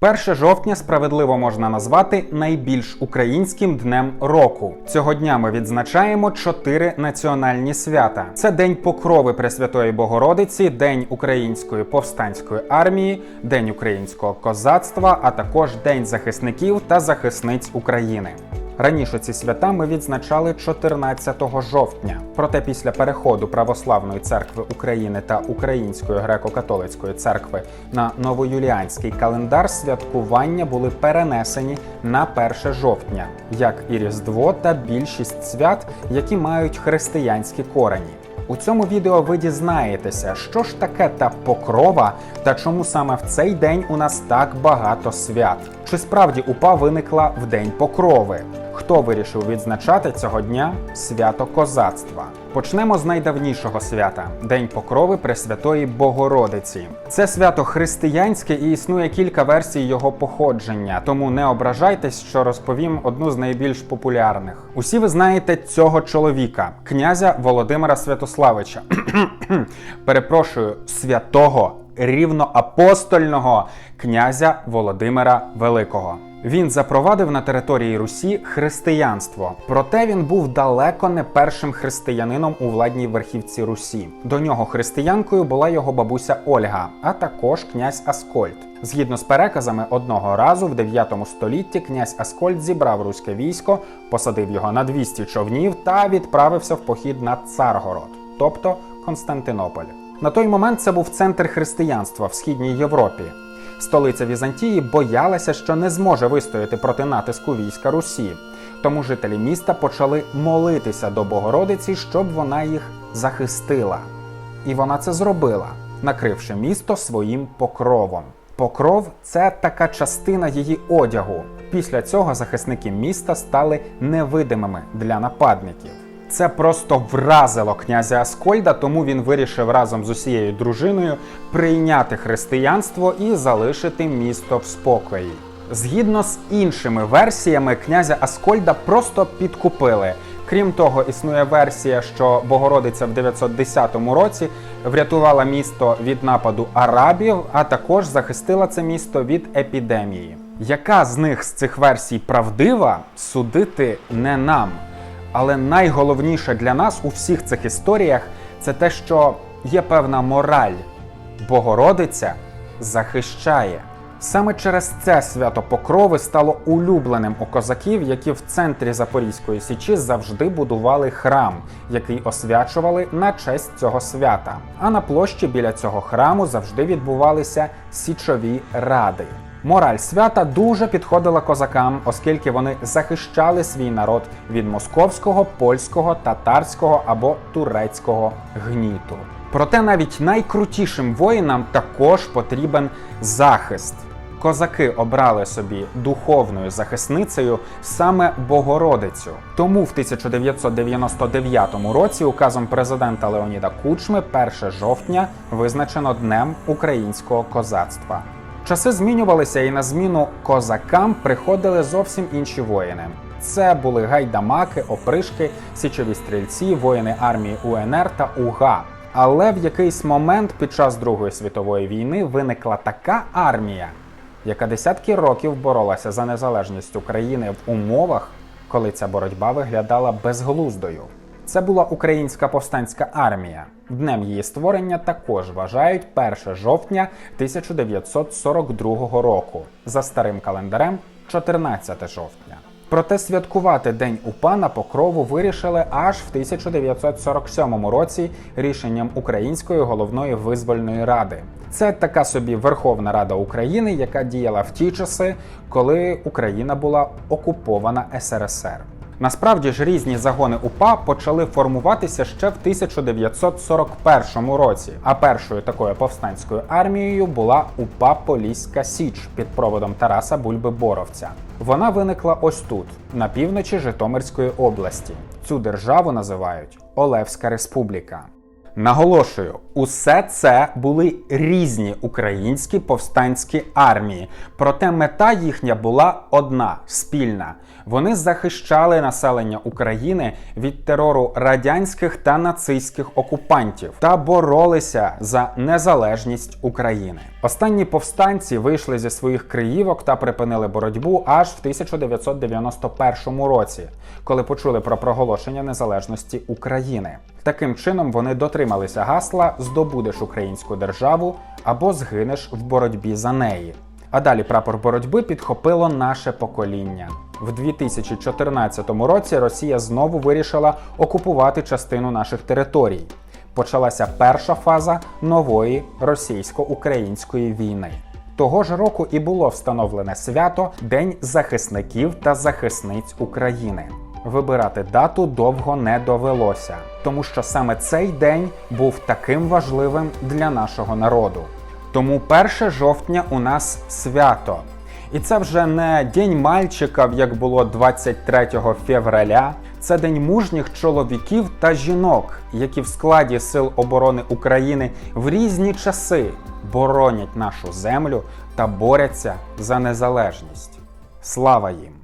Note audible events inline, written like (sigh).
1 жовтня справедливо можна назвати найбільш українським днем року. Цього дня ми відзначаємо чотири національні свята: це День Покрови Пресвятої Богородиці, День Української повстанської армії, День українського козацтва, а також День захисників та захисниць України. Раніше ці свята ми відзначали 14 жовтня. Проте після переходу Православної церкви України та Української греко-католицької церкви на новоюліанський календар святкування були перенесені на 1 жовтня, як і Різдво та більшість свят, які мають християнські корені. У цьому відео ви дізнаєтеся, що ж таке та покрова та чому саме в цей день у нас так багато свят. Чи справді упа виникла в день покрови? Хто вирішив відзначати цього дня свято козацтва? Почнемо з найдавнішого свята День Покрови Пресвятої Богородиці. Це свято християнське і існує кілька версій його походження, тому не ображайтесь, що розповім одну з найбільш популярних. Усі ви знаєте цього чоловіка, князя Володимира Святославича. (coughs) Перепрошую, святого рівноапостольного князя Володимира Великого. Він запровадив на території Русі християнство, проте він був далеко не першим християнином у владній верхівці Русі. До нього християнкою була його бабуся Ольга, а також князь Аскольд. Згідно з переказами, одного разу в 9 столітті князь Аскольд зібрав руське військо, посадив його на 200 човнів та відправився в похід на Царгород, тобто Константинополь. На той момент це був центр християнства в східній Європі. Столиця Візантії боялася, що не зможе вистояти проти натиску війська Русі. Тому жителі міста почали молитися до Богородиці, щоб вона їх захистила. І вона це зробила, накривши місто своїм покровом. Покров це така частина її одягу. Після цього захисники міста стали невидимими для нападників. Це просто вразило князя Аскольда, тому він вирішив разом з усією дружиною прийняти християнство і залишити місто в спокої. Згідно з іншими версіями, князя Аскольда просто підкупили. Крім того, існує версія, що Богородиця в 910 році врятувала місто від нападу арабів, а також захистила це місто від епідемії. Яка з них з цих версій правдива, судити не нам. Але найголовніше для нас у всіх цих історіях це те, що є певна мораль. Богородиця захищає. Саме через це свято Покрови стало улюбленим у козаків, які в центрі Запорізької січі завжди будували храм, який освячували на честь цього свята. А на площі біля цього храму завжди відбувалися січові ради. Мораль свята дуже підходила козакам, оскільки вони захищали свій народ від московського, польського, татарського або турецького гніту. Проте навіть найкрутішим воїнам також потрібен захист. Козаки обрали собі духовною захисницею саме Богородицю. Тому в 1999 році указом президента Леоніда Кучми 1 жовтня визначено днем українського козацтва. Часи змінювалися, і на зміну козакам приходили зовсім інші воїни. Це були гайдамаки, опришки, січові стрільці, воїни армії УНР та УГА. Але в якийсь момент під час Другої світової війни виникла така армія, яка десятки років боролася за незалежність України в умовах, коли ця боротьба виглядала безглуздою. Це була українська повстанська армія. Днем її створення також вважають 1 жовтня 1942 року за старим календарем 14 жовтня. Проте святкувати День УПА на покрову вирішили аж в 1947 році рішенням Української головної визвольної ради. Це така собі Верховна Рада України, яка діяла в ті часи, коли Україна була окупована СРСР. Насправді ж різні загони УПА почали формуватися ще в 1941 році. А першою такою повстанською армією була УПА Поліська Січ під проводом Тараса Бульби Боровця. Вона виникла ось тут, на півночі Житомирської області. Цю державу називають Олевська Республіка. Наголошую, усе це були різні українські повстанські армії, проте мета їхня була одна спільна. Вони захищали населення України від терору радянських та нацистських окупантів та боролися за незалежність України. Останні повстанці вийшли зі своїх криївок та припинили боротьбу аж в 1991 році, коли почули про проголошення незалежності України. Таким чином вони дотрималися гасла Здобудеш українську державу або згинеш в боротьбі за неї. А далі прапор боротьби підхопило наше покоління. В 2014 році Росія знову вирішила окупувати частину наших територій. Почалася перша фаза нової російсько-української війни. Того ж року і було встановлене свято День захисників та захисниць України. Вибирати дату довго не довелося, тому що саме цей день був таким важливим для нашого народу. Тому 1 жовтня у нас свято. І це вже не День мальчиків, як було 23 февраля. Це день мужніх чоловіків та жінок, які в складі Сил оборони України в різні часи боронять нашу землю та борються за незалежність. Слава їм!